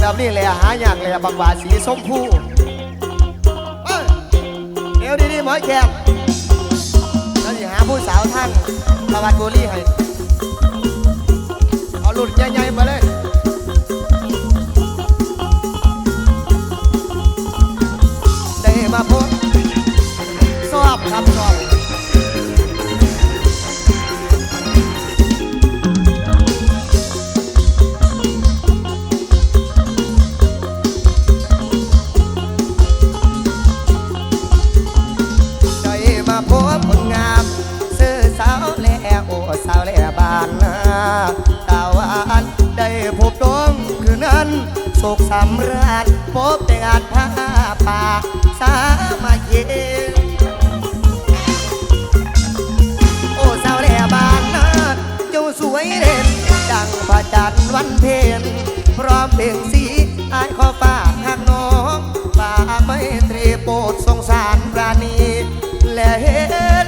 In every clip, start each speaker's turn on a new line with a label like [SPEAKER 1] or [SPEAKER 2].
[SPEAKER 1] แบบนี้แหละหายากแหละบางว่าสีชมพูเอ้ยเดี๋ยวดีๆหมอแขกแล้วสิหาผู้สาวทั้งตะวัติบุรีให้เอาหลุดใหญ่ๆมาเลย นั้นสุขสำราญพบแต่งานผ้าป่าสามาเย็นโอ้สาวแห่บ้านนาเจ้าสวยเด่นดังพระจันร์วันเพ็ญพร้อมเบ่งสีอายขอฝากหักน้องฝากไม่ตรีโปรดสงสารปราณีและเห็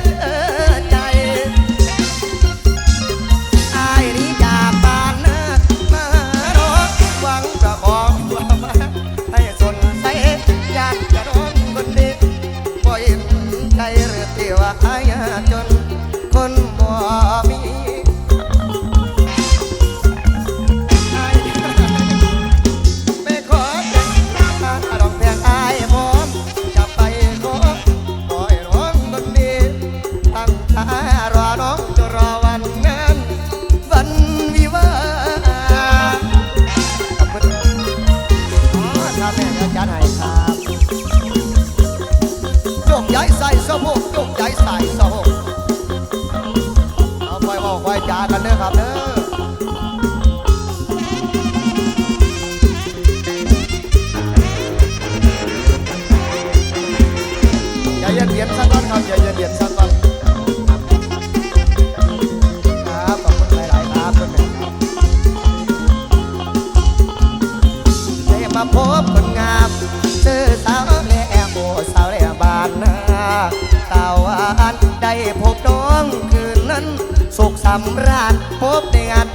[SPEAKER 1] ำราญพบในงาน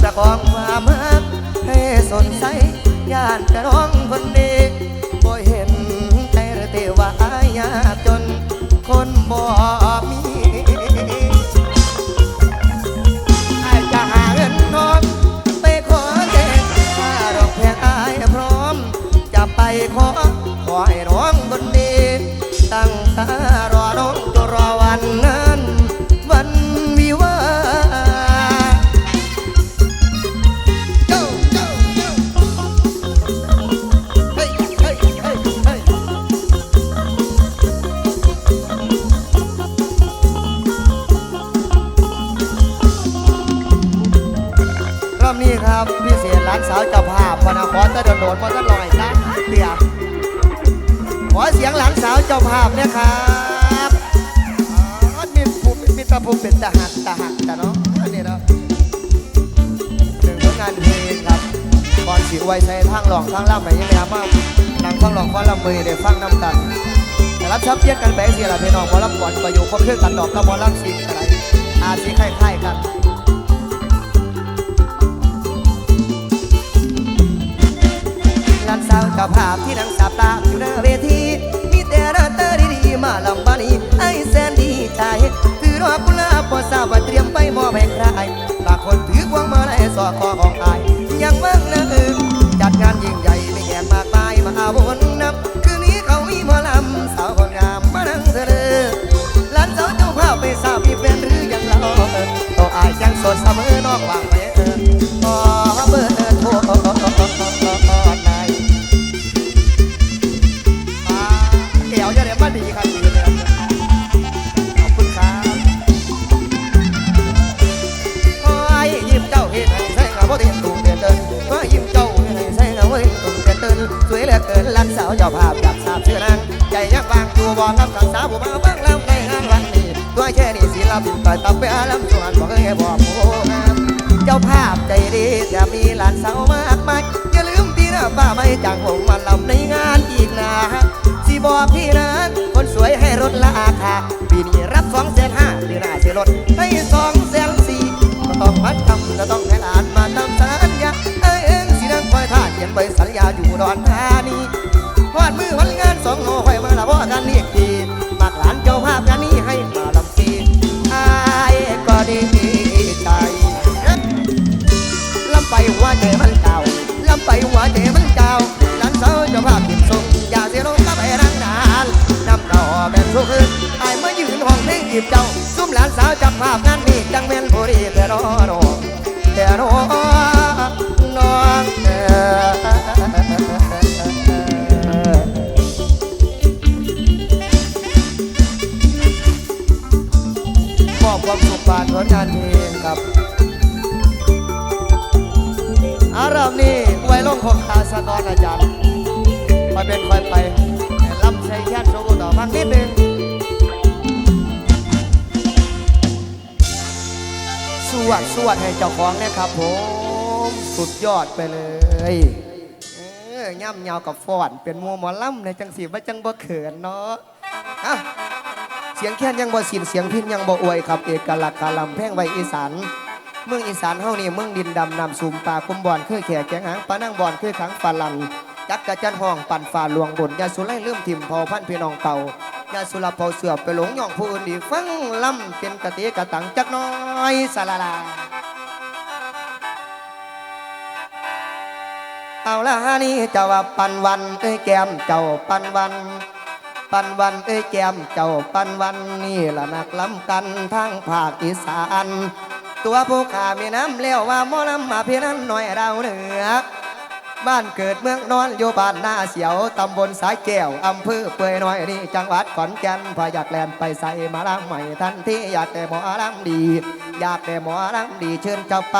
[SPEAKER 1] ประคองความรักให้สนใสย่านจะร้องคนดีบ่เห็นใจระเตว่าอายยากจนคนบ่ รอบนี้ครับพิเศษร้านสาวเจ้าภาพพนาครตะโดนโดนมาตั้งลอยจ้าเตียขอเสียงหลานสาวเจ้าภาพเนี่ยครับมีผู้มีตาผู้เป็นตาหักตาหักจ้ะเนาะนนี้เนาะหนึ่งงานเพลงครับก่อนสิไว้ใช้ทางหลองทางล่ำไปยังไงครับว่านั่งฟังหลองฟังลำมือได้ฟังน้ำกันแต่รับชับเทียบกันไปสิล่ะพี่น้องหมอลำก่อนประโยคครบเครื่องกันดอกกับมอลำสิอะไรอาสิคล้ายๆกัน จ้าภาพที่นั่งสับตาอยู่หน้าเวทีมีแต่หน้าตาดีๆมาลำบานีไอ้แสนดีใจถือดอกุหลาบพอทราบว่าเตรียมไปมอบให้ใครบางคนถือพวงมาลัยสอคอของอาย ยังมั่งนะเออจัดงานยิ่งใหญ่ไม่แขกมากมายมาวนนับคืนนี้เขามีหมอลำสาวคนงามมานั่งเสนอหลานสาวเจ้าภาพไปทราบมีแฟนหรือยังเราเอออายยังสดเสมอนอกวางไว้เวอนรับทักษาผู้มาฟังแล้วในงานวันนี้ตัวแค่นี้ศิลปินต่อยตับไปอาลำสวนบอกเคยบอกโอ้เจ้าภาพใจดีจะมีหลานสาวมากมายอย่าลืมที่หน้าป้าไม่จางหงมาลำในงานอีกนะสิบอกพี่นั้นคนสวยให้ลดราคาปีนี้รับสองแสนห้าปีหน้าสิลดให้สองแสนสี่ก็ต้องพัดทำก็ต้องให้หลานมาตามสัญญาเอ้ยเองสินั่งคอยท่าเขียนใบสัญญาอยู่ดอนธา จีบเจ้าซุ่มหลานสาวจับภาพงานนี้จังเม่นบุรีแต่รอรอแต่รอนองเอ่อมอบความสุขผ่านผลงานเพลงครับอารามนี้ไว้ลงของคาสะกอนอาจารย์คอยเป็นคอยไปลำใช้แค่โชว์ต่อฟังนิดนึง วดสวดให้เจ้าของนะครับผม สุดยอดไปเลยเออย่ำยาวกับฟอนเป็นมัวหมอล่ำในจังสีว่าจังบ่เขินเนาะอะเสียงแค้นยังบ่สินเสียงพินยังบ่อวยครับ เอกลักษณ์คาลำแพ่งไว้อีสานเมืองอีสานเฮานี่เมืองดินดำนำซุมป่าคุมบอนคือแขกแกงหางปานั่งบอนคือขังฝรั่งจักกะจันห้องปั่นฝ่าหลวงบนยาสุไลเริ่มทิมพอพันพี่น้องเก่า ยาสุลาเปาเสือไปหลงย่องผู้อื่นดีฟังลำเป็นกะติกะตังจักน้อยสาลาลาเอาละนี่เจ้าว่าปันวันเอ้ยแก้มเจ้าปันวัน ปันวันเอ้ยแก้มเจ้าปันวันนี่ละนักล้ำกันทางภาคอีสาน ตัวผู้ขามีน้ำเลี้ยวว่ามอลำมาเพียนั้นหน่อยเราเหนือ บ้านเกิดเมืองนอนอยู่บ้านหน้าเสียว ตำบลสายแก้ว อำเภอเปื่อยน้อยนี่จังหวัดขอนแก่นพออยากแลนไปใส่มาลำใหม่ทันที่อยากได้หมอลำดี อยากได้หมอลำดีเชิญเจ้าไป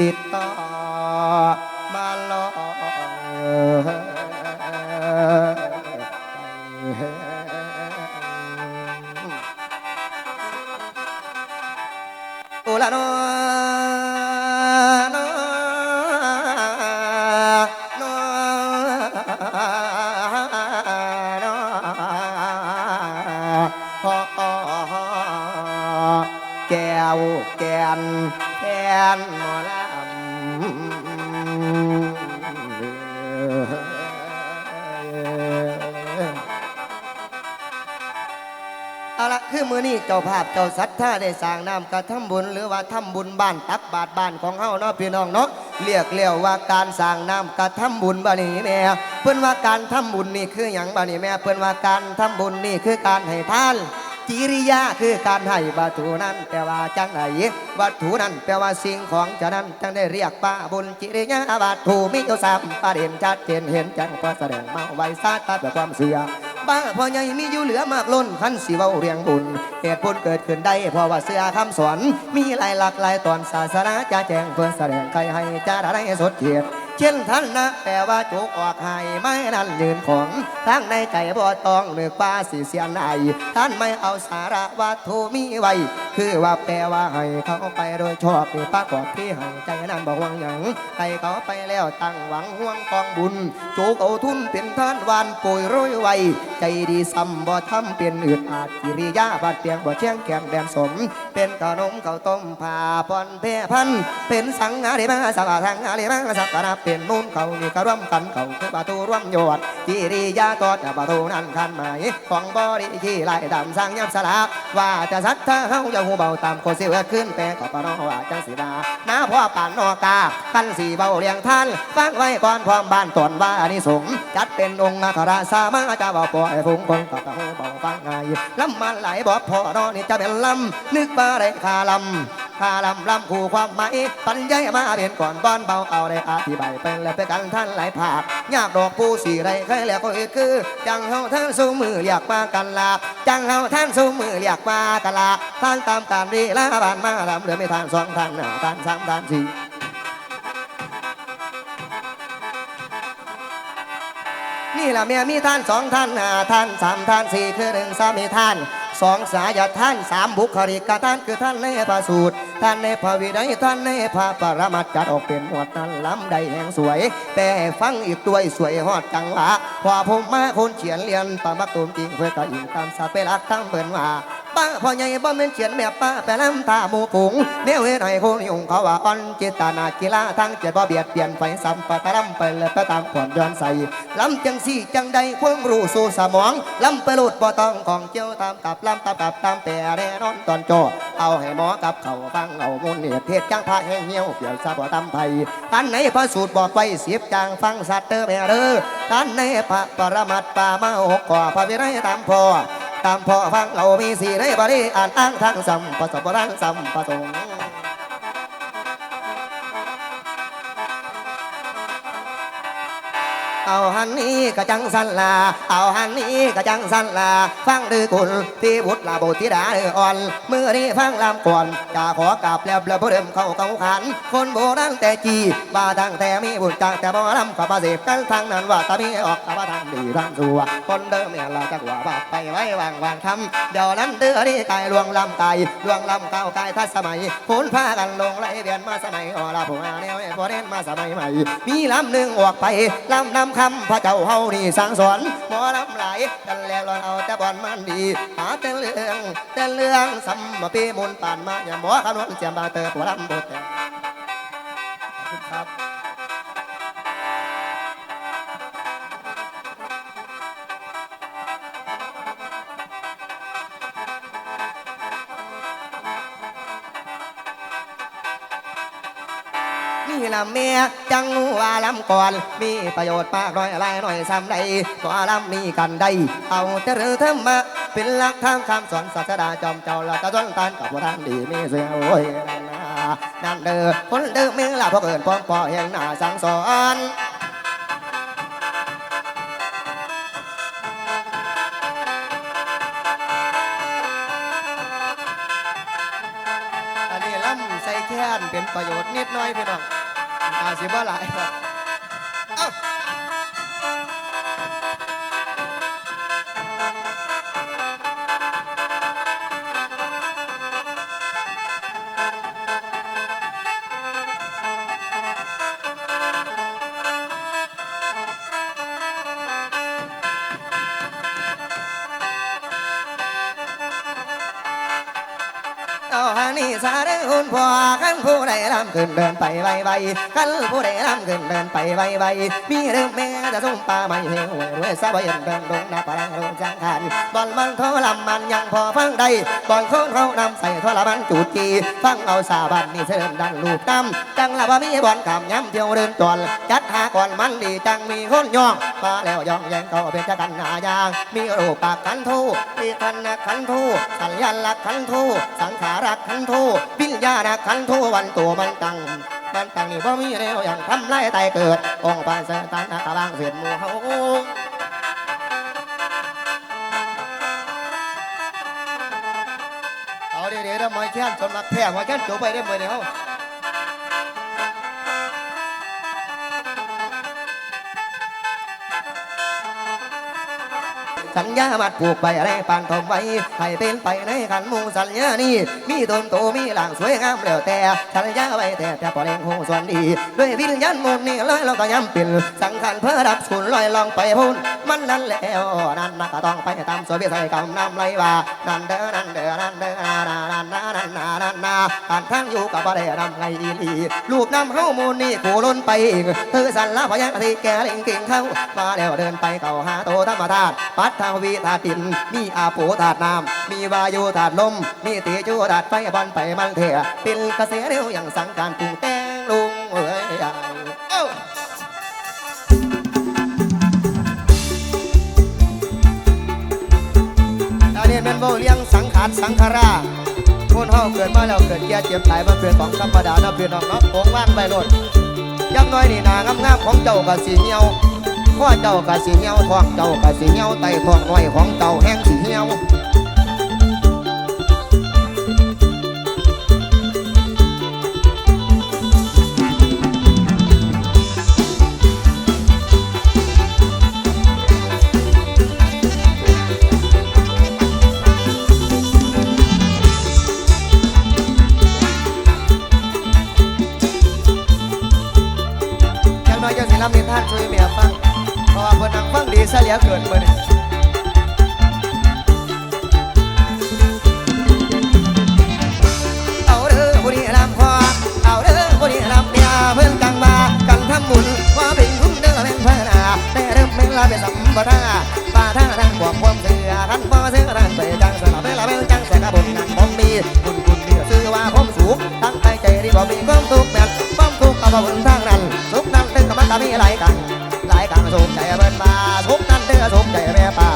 [SPEAKER 1] ติดต่อมาลอโอละนอ นแกนหมอลำเอาละคือมือนี้เจ้าภาพเจ้าศัทธาได้สร้างน้ำกระทำบุญ หรือว่าทำบุญบ้านตักบาทบ้านของเฮาเนาะพี่น้องเนาะเรียกเรียกว่าการสร้างน้ำกระทำบุญบ้านี้แม่เพิ่นว่าการทำบุญนี่คืออย่างบ้านี้แม่เพิ่นว่าการทำบุญนี่คือการให้ทาน จิริยาคือการให้วัตถุนั้นแปลว่าจังไหนวัตถุนั้นแปลว่าสิ่งของจะนั้นจังได้เรียกว่าบุญจิริยาวัตถุมีอยู่สามประเด็นชัดเจนเห็นจังพอแสดงมาไว้ซาตาแบบความเสื่อบ้าพ่อใหญ่มีอยู่เหลือมากล้นขันสิเว้าเรียงบุญเหตุผลเกิดขึ้นได้เพราะว่าเสื้อคำสอนมีหลายหลากหลายตอนศาสนาจะแจ้งเพื่อแสดงใครให้จะได้สดเกียรติ เช่นท่านนะแปลว่าจุกออกให้ไม่นั่นยืนของทั้งในใจบ่ต้องเลือกป้าสีเสียนไอท่านไม่เอาสาระวัตถุมีไว้ คือว่าแปลว่าให้เขาไปโดยชอบนี่ป้ากอดที่ให้ใจนั้นบอกวังหยังให้เขาไปแล้วตั้งหวังห่วงกองบุญจุกเอาทุนเป็นท่านวานป่วยร้อยไว้ ใจดีซ้ำบ่ทำเป็นอืดอาจกิริยาบาดเปียงบ่เชียงแกมแดนสม เป็นขนมเขาต้มผ่าปอนเพพัน เป็นสังหาริมาสักทางหาริมาสักการะเป็นมูลเขานี่ก็ร่วมกันเขาคือประตูร่วมยอดกิริยาก็จะประตูนั้นคันหมายของบริที่ไล่ดำสร้างยับสลากว่าจะสัตถ้าเฮาอย่าหูเบาตามโคเสียขึ้นแต่ก็ปนอว่าจังสีดาน้าพ่อป่านนอกาคันสีเบาเลียงท่านฟังไว้ก่อนพร้อมบ้านตนว่าอันนี้สงส์จัดเป็นองค์นาคราสามาจะเบาปล่อยฟุ้งคนกับตะหูเบาฟังไงลำมันไหลบ่พอนอนี่จะเป็นลำนึกมาได้คาลำ คาลำลำคู่ความหมายปัญญามาเรียนก่อนบ้านเบาเอาได้อธิบายเป็นแล้วไปกันท่านหลายภาคยากดอกผู้สีไรใครแล้วก็คือจังเฮาท่านสู้มือเรียกมากันลาจังเฮาท่านสู้มือเรียกมากันลาท่านตามการรีลาบานมาลำเหลือไม่ทานสองทานหน้าทานสามทานสี่นี่ละเมียมีท่านสองท่านห้าท่านสามท่านสี่คือหนึ่งสามีท่าน สองสายท่านสามบุคลิกท่านคือท่านในพระสูตร ท่านในพระวินัยท่านในพระปรมัตจัดออกเป็นหมวดนั้นล้ำใดแห่งสวย แต่ฟังอีกด้วยสวยหอดจังหวะพอผมมาคนเขียนเรียนปามักตุมจริงเพื่อก็อิงตามสาเปรักตั้งเปินว่า ป้าพ่อใหญ่บ่แม่นเขียนแบบป้าแต่ลำตาหมูปุ๋งแนวเฮ็ดให้คนยุ่งเขาว่าอ่อนจิตตนากีฬาทั้งเจ็ดบ่เบียดเบียนไฟสัมปตะลำไปเลยไปตามความย้อนใส่ลำจังสี่จังใดความรู้สู่สมองลำไปโลดบ่ต้องของเจียวตามตับลำตามตับตามแต่แน่นอนตอนโจเอาให้หมอกับเขาฟังเอามุนเหตุเทศจังพระแห้งเหี่ยวเปลี่ยวซาบ่ตำไผท่านไหนพระสูตรบอกไว้เสียบจางฟังสัตว์เตอแม่เด้อท่านในพระปรมัตป่ามาหกก่อพระวินัยตามพอ ตามพ่อฟังเอามีสีได้บริอ่านอ้างทางสัมปะสบรังสัมปะสง เอาหันนี้กะจังสันลา เอาหันนี้กะจังสันลา ฟังดือกุลที่บุตรลาบุตรธิดาเดืออ่อนเมื่อนี้ฟังลำก่อนจะขอกราบแล้วแล้วเริ่มเข้าเขาขัน คนโบราณแต่จีว่าตั้งแต่มีบุญจากแต่บ่ลำกับมาเสพกันทางนั้นว่าตามีออกกับว่าทางดีทางสัวคนเดิมเนี่ยเราจะว่าบาไปไว้วางวางทำเดี๋ยวนั้นเดือนี่กายลวงลำกายลวงลำเก่ากายทัดสมัยคนพากันลงไหลเวียนมาสมัยออลาผู้มาแนวไอ้พอเด่นมาสมัยใหม่มีลำหนึ่งออกไปลำนำคำพระเจ้าเฮานี่สั่งสอนหมอลำหลายกันแล้วรอนเอาแต่บอลมันดี หาแต่เรื่องแต่เรื่องสัมมาปีมุนป่านมาอย่าหมอขนวนเจียมบาเตอผัวลำบุตรครับ นี่ละเมียจังว่าลำก่อน มีประโยชน์มากน้อยอะไรหน่อยซ้ำใดก็ลำมีกันได้ เอาแต่เรือเธอมาเป็นหลักทางคำสอนศาสดาจอมเจ้าละตะจนตานกับว่าทางดีมีเสียโอ้ยนั่นนะนั่นเด้อคนเด้อเมือละพอเกินป้อมปอแห่งหน้าสังสอนอันนี้ลำใส่แค้นเป็นประโยชน์นิดหน้อยพี่น้อง อาสิบ่หลายครับ นพ่อขันผู้ใดลำขึ้นเดินไปไวไวขันผู้ใดลำขึ้นเดินไปไวไวมีเรื่องแม่จะส่งปลาไม่เหวรวยสบายเดินดงนาปลังลงจังขันบอลมันโทรลำมันยังพอฟังได้บอลโคนเขานำใส่โทรมันจูดจีฟังเอาสาบันนี่เสริมดันลูกน้ำจังละว่ามีบอลขำย้ำเที่ยวเดินจวนจัดหาก่อนมันดีจังมีคนย่องมาแล้วย่องแย่งก็เป็นจะกันหายางมีรูปปากขันทูมีทันนะขันทูสัญญาลักษณ์ขันทูสังขารักขันทูวิญญาณขันทูวันตัวมันตั้งมันตั้งนี่ว่ามีเร็วอย่างทำไรไตเกิด องค์ปานเสตันอากาบางเสียนมูเฮาเอาเดี๋ยวเดี๋ยวมายแค้นจนรักแท้มายแค้นจบไปได้เมื่อเดียว สัญญามัดผูกไปอะไรปานทมไว้ ให้เป็นไปในขันมูสัญญานี้ มีตนโตมีหลังสวยงามแล้วแต่สัญญาไว้แต่แต่พอเลี้ยงหูส่วนดี ด้วยวิญญาณมุนนี่ลอยเราก็ย้ำเปิ่นสังขันเพื่อดับสูนลอยลองไปพุ่นมันนั่นแล้วนั่นนะก็ต้องไปตามสวยวิสัยกรรมนำไรว่านั่นเด้อนั่นเด้อนั่นเด้อนั่นนั่นนั่นนั่นนั่นนั่นนาการทั้งอยู่กับบ่ได้นำไงอีลีลูกน้ำเฮ้ามูลนี่ขู่ล้นไปเอีกเธอสันละพยังที่แกล่งเก่งเข้ามาแล้วเดินไปเข้าหาโตธรรมธาตุปัดททวีธาตุดิน มีอาโปธาตุน้ำมีวายุธาตุลม มีเตจูธาตุไฟบอลไปมังเถอะเป็นกระแสเร็วอย่างสังการปรุงแต่งลุงเอ้ยเอ้าอันนี้เป็นโบเลี้ยงสังขารสังขาราคนเฮาเกิดมาแล้วเกิดแก่เจ็บตายมาเป็นของธรรมดานะเพื่อนน้องเนาะโงว่างไปโลดยังน้อยนี่นางามๆของเจ้าก็สีเหี่ยว ข้อเจ้าก็สีเหี่ยวท้องเจ้าก็สีเหี่ยวไตท้องน้อยของเจ้าแห้งสีเหี่ยว ลาเป็นสัมปทาปาท่าทางความความเสือท่านบ่อเสือท่านไปจังสลับเป็นลาเป็นจังแสกบุญนั้นผมมีบุญบุญเดียวซื้อว่าผมสูงตั้งใจใจดีบ่มีความทุกข์แบบความทุกข์เอาบ่บุญทางนั้นสุขนั้นตึงกับมันก็มีหลายกันหลายครั้งสุขใจเบิ่นมาทุกนั้นเด้อสุขใจแม่ป่า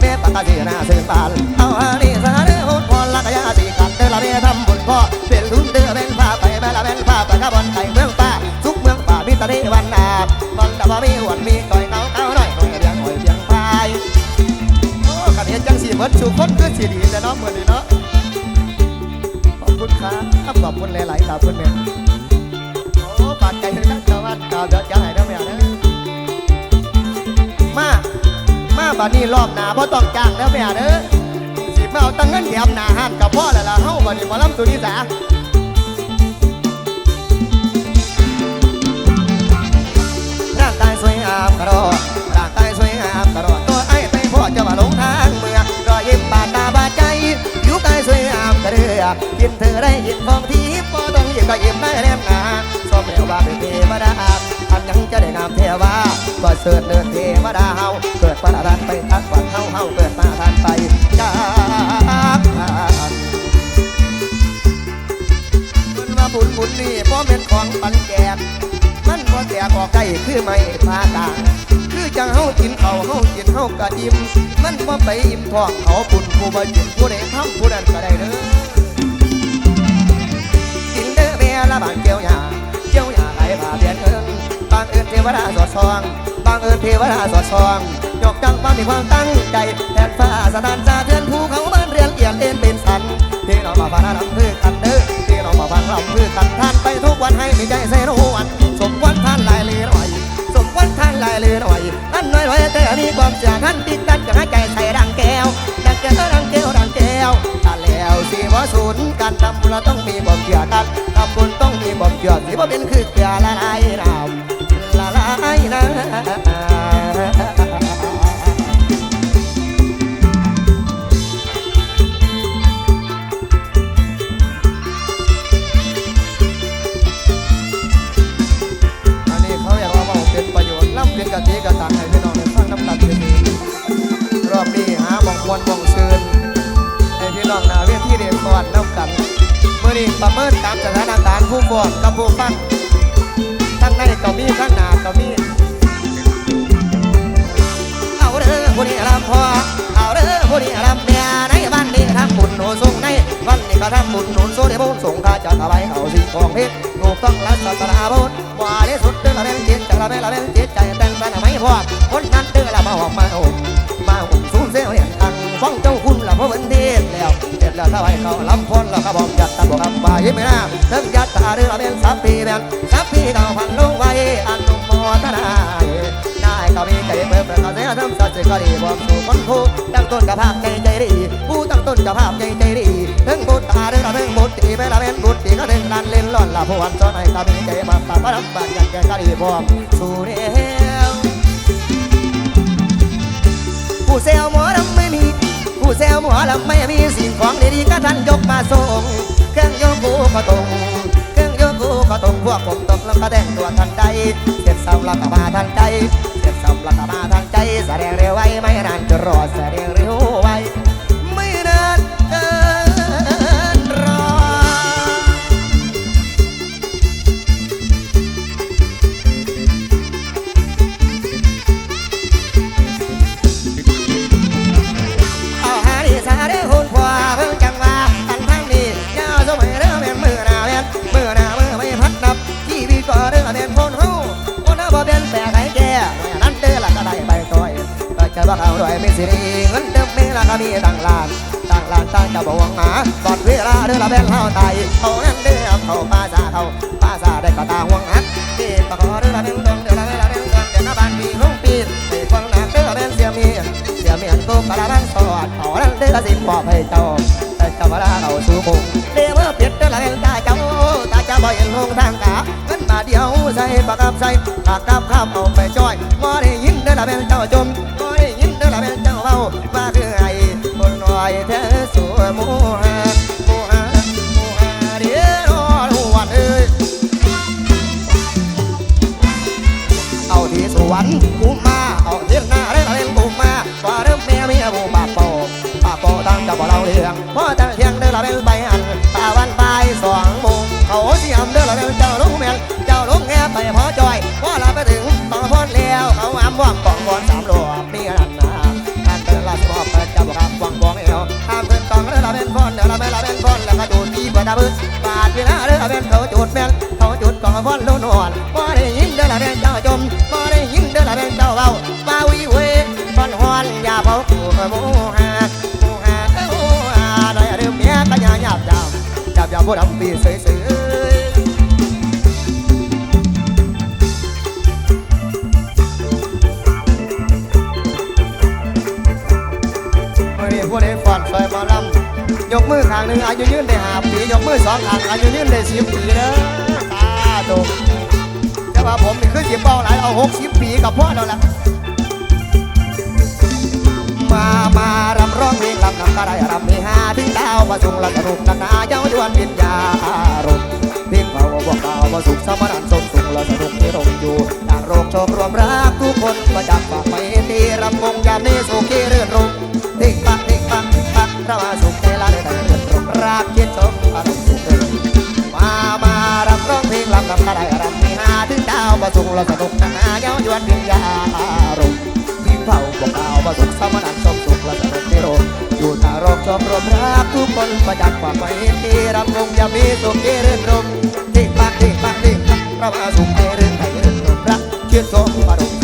[SPEAKER 1] แม่ปากกาสีน้าสื่อปานเอาฮานี่สาเด้อโหดพรลักยาสีกันเด้อละแม่ทำบุญพ่อเป็นทุนเด้อเป็นผ้าไปแม่ละเป็นผ้าไปกระบอนไก่เมืองป่าทุกเมืองป่ามีตะเดวันนาบอนดะมีหวนมี เห็นสีเบิดชูคนคือสีดีแต่เนาะเหมือนเนาะขอบคุณครับขอบคุณหลายๆครับคุณแม่ยโอ้ปากใจถึงนักชาวบ้านกาวเดี๋ยะให้ได้ไหมอะเด้อมามาบัดนี้รอบหน้าบ่ต้องจ้างแล้วแม่เด้อสิมาเอาตั้งเงินแถมหนาห้านกับพ่อแล้วล่ะเฮาบัดนี้มอลำตัวนี้สาร่างกายสวยงามกระโดดร่างกายสวยงามกระโดดตัวไอ้ไปพ่อจะมาหลงทาง สวยงามกระเดือกินเธอได้ยินฟองทีบ่ต้องยิ้มก็ยิ้มได้แนมหนาสมเร็วว่าเป็นเทวดาอันยังจะได้งามเทวาก็เสิร์ชเดินเทวดาเฮาเกิดประทานไปทักวันเฮาเฮาเกิดมาทานไปจากทานมันว่าบุญบุญนี่เพราะเป็นของปันแจกมันบ่แตกออกไก่คือไม่พาตาง คือจังเฮากินเขาเฮากินเฮากะอิ่มมันบ่ไปอิ่มท้องเขาบุญผู้บ่กินผู้ใดทำผู้นั้นก็ได้เด้อกินเด้อแม่ละบางเกี่ยวหญ้าเกี่ยวหญ้าไหลผ่าเบียนเอิงบางเอิญเทวดาสอดส่องบางเอิญเทวดาสอดส่องยกจังว่ามีความตั้งใจแทนฟ้าสถานสาเทือนภูเขาบ้านเรียนเอียนเอ็นเป็นสันที่เรามาฟังรำคือกันเด้อที่เรามาฟังรำคือกันท่านไปทุกวันให้มีใจใส่รู้วันสมวันท่านหลายเลย หน่อยสมวันทางลายเลือหน่อยนั่นน้อยน้อยแต่มีความเชื่อท่านติดตันกับห้ใจใส่รังแก้วดังแก้วรังแก้วรังแก้วถ้าแล้วสิว่าศูนย์การทำบุญเราต้องมีความเชื่อกันทำบุญต้องมีความเชื่อสิว่าเป็นคือามสถานการณ์ผู้ฟ้องกับผู้ฟังทั้งในก็มีทั้งหนาก็มี เอาเด้อผู้นี้รำพอเอาเด้อผู้นี้รำเมียในบ้านนี้ทำบุญโหนส่งในวันนี้ก็ทำบุญโหนโซเดบุญส่งข้าจะถวายเอาสิ่งของเพชรถูกต้องรักศาสนาพุทธว่าที่สุดเด้อละเป็นจิตใจละเป็นละเป็นจิตใจแต่งสรรค์ไม่พอคนนั้นเด้อละมาหอมมาโอบมาหุ่มสูงเสียวเนตัง ฟ้องเจ้าคุณละเพราะวันเทศแล้วเสร็จแล้วถวายเขาลำพ้นแล้วก็บอกจัดตาบอกคำว่ายิ้มไม่น่าเลิกยัดตาเด้อเป็นสัพพีแบนสัพพีเก่าพันลงไว้อันนุโมทนาได้ก็มีใจเปิดประกาเสียทำสัจจะก็ดีบอกสู่คนผู้ตั้งต้นกับภาพใจใจดีผู้ตั้งต้นกับภาพใจใจดีถึงบุตรตาเรืองเรื่องบุตรตีไปละเป็นบุตรตีก็ถึงนันเล่นล่อนละผู้วันซ้อนให้ก็มีใจมาปะปะรับบัตรกันแกก็ดีบอกสู่เดีย ลหมอลำไม่มีสิ่งของดีๆก็ท่านยกมาส่ง เครื่องยกกูก็ตรง เครื่องยกกูก็ตรงพวกผมตกแล้วก็แดงตัวทันใจเสร็จสับแล้วก็มาทันใจเสร็จสับแล้วก็มาทันใจแสดงเร็วไว้ไม่นานจะรอแสดงเร็ว ก็จะว่าเอาด้วยไม่สิริเงินเดิมมีละก็มีตั้งล้านตั้งล้านตั้งจะบวงหาตอนเวลาเด้อนละเป็นเฮาตายเขานั้นเด้อเขาป้าซาเขาป้าซาได้ก็ตาห่วงหักที่ปะขอเด้อนละเป็นตรงเด้อนละเป็นละเป็นตรงเด้อนละบานพี่ห้องปีให้ฟังหนักเด้อนละเป็นเสียมีเสียมียนกูกระบังสอดเอานั้นเดือนละสิบอกให้เจ้าแต่เจ้าเวลาเราสู่คงเดี๋ยวเมื่อเปลี่ยนเดือนละเห็นตาเจ้าตาเจ้าบ่เห็นลงทางกาเงินมาเดียวใส่ปากกับใส่ปากกับข้ามเอาไปจ้อยงอได้ยินเดือนละเป็นเจ้าจม มาเรื่อยคนหน่อยเธอสวยมัวมัวมัวเดียวรอหัวเอ้ยเอาที่สวรรค์กูมาเอาเที่หน้าเล่นเล่นกูมาว่าเรื่องแม่เมียกูปาปโปปาปโปตั้งจะบอกเราเรื่องพอตั้งเทียงเดินเราเป็นไปอันตาวันไปสองมุมเขาเสียมเดินเราเป็น นบบาดเวลาเรือแม่นเขาจุดแม่นเขาจุดกองวอนลุ่นวลอนบ่ได้ยินเด้อละแม่นเจ้าจมบ่ได้ยินเด้อละแม่นเจ้าเบาบ่าวิเวฟอนหอนยาเผาขู่โมหาโมหาเอ้าอาได้เรือเมียก็อย่าหยาบจาหยาบยาบบ่ดำปีเสยางหนึ่งอายุยืนได้หาปียกมือสองข้างอายุยืนได้สิบปีเด้อตาตกแต่ว่าผมนี่คือสิบเป้าหลายเอาหกสิบปีกับพ่อเราละมามารำร้องเพลงรำนำก็ได้รำเฮฮาถึงดาวมาสุงละสนุกนักหนาเย้ายวนวิญญาณมเพลงเบาบอกดามาสุขสมนันสมสุขละสนุกที่รงอยู่ต่างโรงชมรวมรักทุกคนมาจากปากไปตีรำวงยามนี้สุขีเรื่อนรงทิกปักทิกปักทิกปักเรามาสุขในลาได้แต่เรื่อง รมรักคิดชมอารมณ์สุขมามารำร้องเพลงรำนำกระไดรำมีหาถึงดาวมาสุขเราสนุกนาเย้ายวนวิญญาอารมณ์ยิ้มเผาบอกดาวมาสุขสมนันสมสุขเราสนุกในโรงอยู่ตารองชมรมรักทุกคนประจักษ์ความไม่ตีรำวงอย่ามีสุขเรื่นรมทิกปักทิกปักทิกปักเรามาสุขในเรื่องไทยเรื่องรมรักคิดชมอารมณ์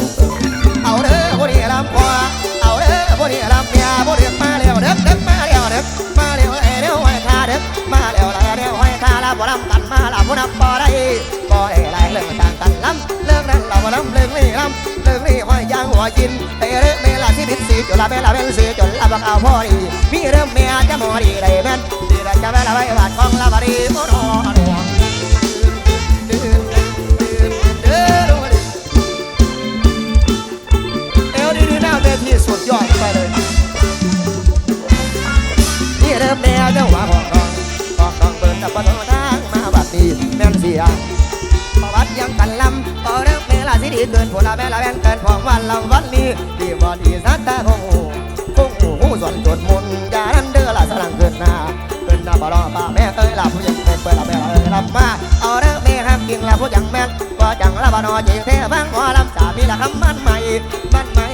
[SPEAKER 1] นับบ่ได้บ่ได้ไรเลิกต่างกันล้ำเลิกนั้นเราบ่ลำเลิกนี่ล้ำเลิกนี่ห้อยยางหัวยินเอ้ยเด้อเมลาที่บิดสีจุลาเมลาเมลสีจุลาบักเอาพอดีมีเริ่มเมียจะมอดีได้แม่นดีละจะแม่ละไว้บาดของละบารีโอ้โห ดีบอดีสัตตาคงหูคงหูหูส่วนจดมุนยานั้นเด้อละสลังเกิดนาเกิดนาบ่รอป้าแม่เอ้ยละผู้ยังเป็นเปิดละแม่ละเอ้ยลำมาเอาเริ่มแม่ฮักกินละผู้ยังแม่นก็จังละบ่นอจีเทฟังหัวลำสามีละคำมันใหม่มันใหม่มันใหม่